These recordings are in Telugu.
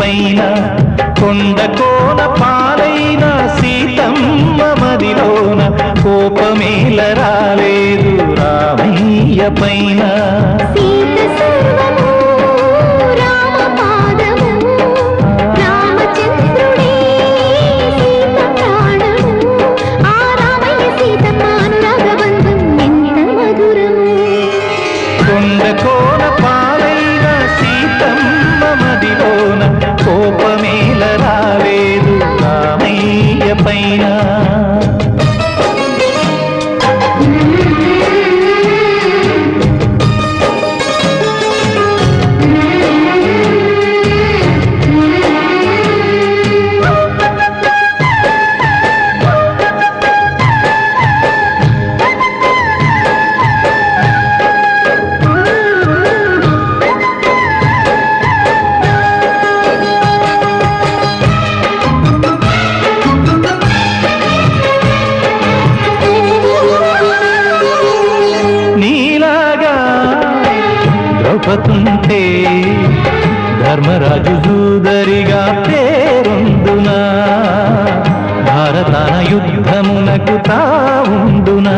పైన కొండ కోన పాలైన సీతమ్మ మదిలోన కోపమేల రాలేదు రామయ్య పైన. ద్రౌపదుంటే ధర్మరాజు జూదరిగా పేరొందునా? భారతాన యుద్ధమునకు తావుండునా?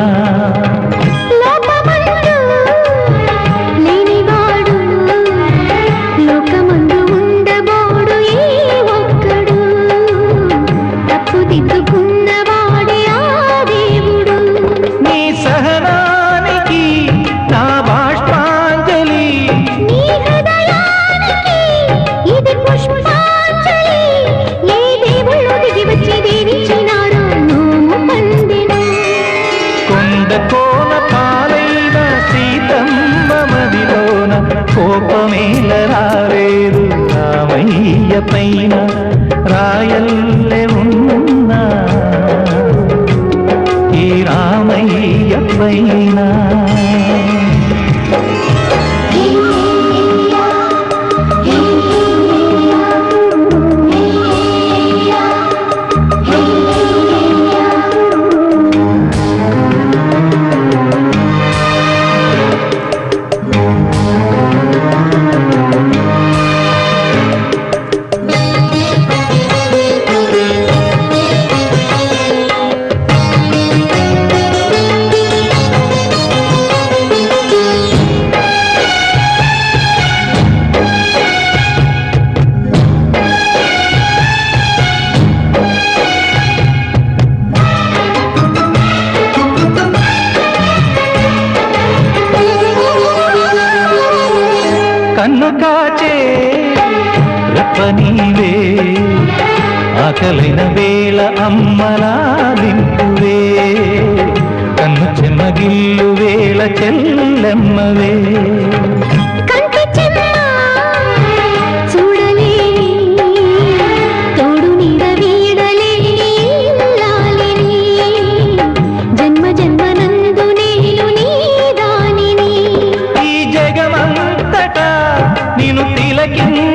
కొండ కోన పాలైన సీతమ్మ మదిలోన కోపమేల రాలేదు రామయ్య పైన రాయల్లె ఉన్నా ఈ రామయ్య పైన నన్ను కాచే రెప్ప నీవే. ఆకలైన వేళ అమ్మలా దింపువే కన్ను చెమ్మగిల్లు వేళ చెల్లెమ్మవే.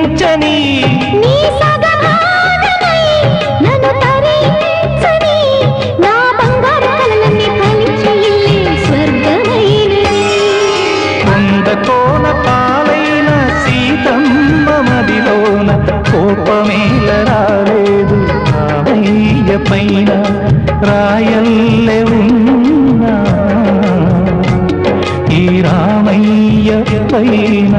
తిలకించని నీ సగభాగమై నన్ను తరించని నా బంగారు కలలన్నీ ఫలించి ఇల్లే స్వర్గమైనది కొండ పాలైన సీతమ్మ మదిలోన కోపమేల రాలేదు రామయ్య పైన ఉన్నా. ఈ రామయ్య పైన